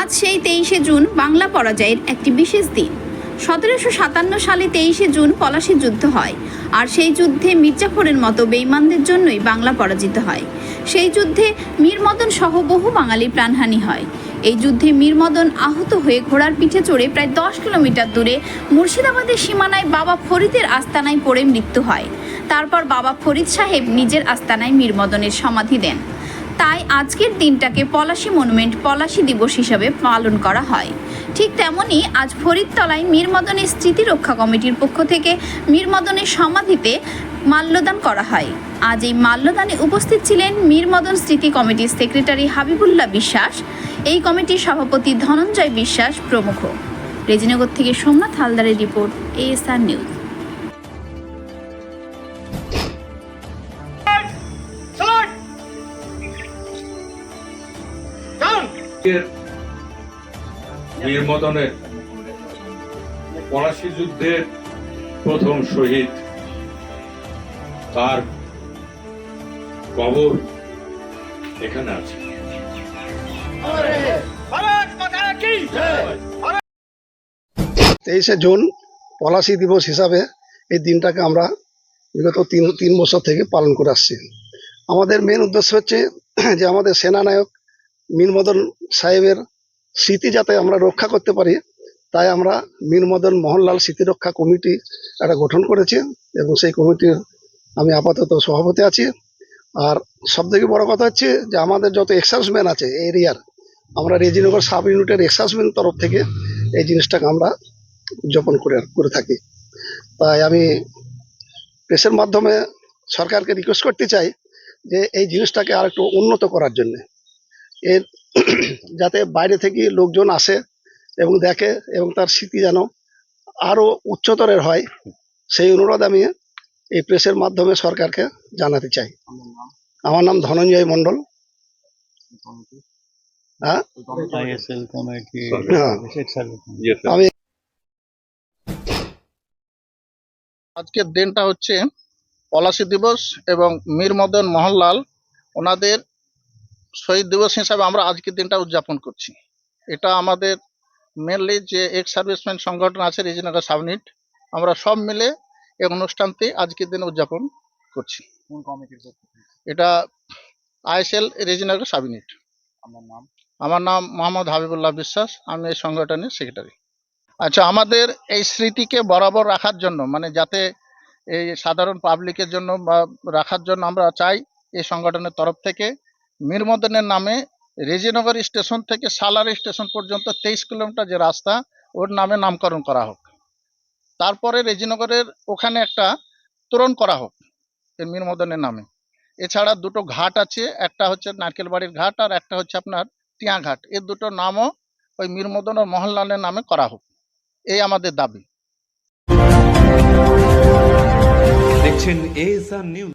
আজ সেই তেইশে জুন বাংলা পরাজয়ের একটি বিশেষ দিন। সতেরোশো সাতান্ন সালে তেইশে জুন পলাশী যুদ্ধ হয়, আর সেই যুদ্ধে মির্জাফরের মতো বেইমানদের জন্যই বাংলা পরাজিত হয়। সেই যুদ্ধে মীরমদন সহ বহু বাঙালি প্রাণহানি হয়। এই যুদ্ধে মীরমদন আহত হয়ে ঘোড়ার পিঠে চড়ে প্রায় দশ কিলোমিটার দূরে মুর্শিদাবাদের সীমানায় বাবা ফরিদের আস্তানায় পড়ে মৃত্যু হয়। তারপর বাবা ফরিদ সাহেব নিজের আস্তানায় মীরমদনের সমাধি দেন। তাই আজকের দিনটাকে পলাশী মনুমেন্ট, পলাশী দিবস হিসাবে পালন করা হয়। ঠিক তেমনই আজ ফরিদতলায় মীরমদনের স্মৃতি রক্ষা কমিটির পক্ষ থেকে মীরমদনের সমাধিতে মাল্যদান করা হয়। আজ এই মাল্যদানে উপস্থিত ছিলেন মীরমদন স্মৃতি কমিটির সেক্রেটারি হাবিবুল্লাহ বিশ্বাস, এই কমিটির সভাপতি ধনঞ্জয় বিশ্বাস প্রমুখ। রেজিনগর থেকে সোমনাথ হালদারের রিপোর্ট, এএসআর নিউজ। বীরমদনের পলাশী যুদ্ধের প্রথম শহীদ, তার কবর এখানে আছে। তেইশে জুন পলাশী দিবস হিসাবে এই দিনটাকে আমরা বিগত তিন তিন বছর থেকে পালন করে আসছি। আমাদের মেন উদ্দেশ্য হচ্ছে যে আমাদের সেনানায়ক মীরমদন সাহেবের স্মৃতি যাতে আমরা রক্ষা করতে পারি, তাই আমরা মীরমদন মোহনলাল স্মৃতি রক্ষা কমিটি একটা গঠন করেছি এবং সেই কমিটির আমি আপাতত সভাপতি আছি। আর সবথেকে বড় কথা হচ্ছে যে আমাদের যত এক্সার্সম্যান আছে এরিয়ার, আমরা রেজিনগর সাব ইউনিটের এক্সার্সম্যান তরফ থেকে এই জিনিসটাকে আমরা উদযাপন করে করে থাকি। তাই আমি প্রেসের মাধ্যমে সরকারকে রিকোয়েস্ট করতে চাই যে এই জিনিসটাকে আর একটু উন্নত করার জন্য। এর যাতে বাইরে থেকে লোকজন আসে এবং দেখে এবং তার স্মৃতি যেন আরও উচ্চতরের হয় সেই অনুরোধ আমি এই প্রেসের মাধ্যমে সরকারকে জানাতে চাই। আমার নাম ধনঞ্জয় মণ্ডল। হ্যাঁ? হ্যাঁ। আমি আজকের দিনটা হচ্ছে পলাশী দিবস এবং মীর মদন মোহনলাল ওনাদের শহীদ দিবস হিসাবে আমরা আজকের দিনটা উদযাপন করছি। এটা আমাদের মেনলি যে এক্স সার্ভিসম্যান সংগঠন আছে রিজনাল সাবনিট আমরা সব মিলে এই অনুষ্ঠানটি আজকের দিনে উদযাপন করছি। কোন কমিটির পক্ষ থেকে? এটা আইএসএল রিজনাল সাবনিট আমার নাম? আমার নাম মোহাম্মদ হাবিবুল্লাহ বিশ্বাস আমি এই সংগঠনের সেক্রেটারি আচ্ছা আমাদের এই স্মৃতিকে বরাবর রাখার জন্য মানে যাতে এই সাধারণ পাবলিকের জন্য বা রাখার জন্য আমরা চাই এই সংগঠনের তরফ থেকে মীরমদনের নামে রেজিনগর স্টেশন থেকে সালার স্টেশন পর্যন্ত তেইশ কিলোমিটার যে রাস্তা, ওর নামে নামকরণ করা হোক। তারপরে রেজিনগরের ওখানে একটা তোরণ করা হোক, এই মীরমদনের নামে। এছাড়া দুটো ঘাট আছে, একটা হচ্ছে নারকেল বাড়ির ঘাট আর একটা হচ্ছে আপনার টিয়াঘাট এর দুটো নামও ওই মীরমদন ও মোহনলালের নামে করা হোক। এই আমাদের দাবি। দেখছেন এএসআর নিউজ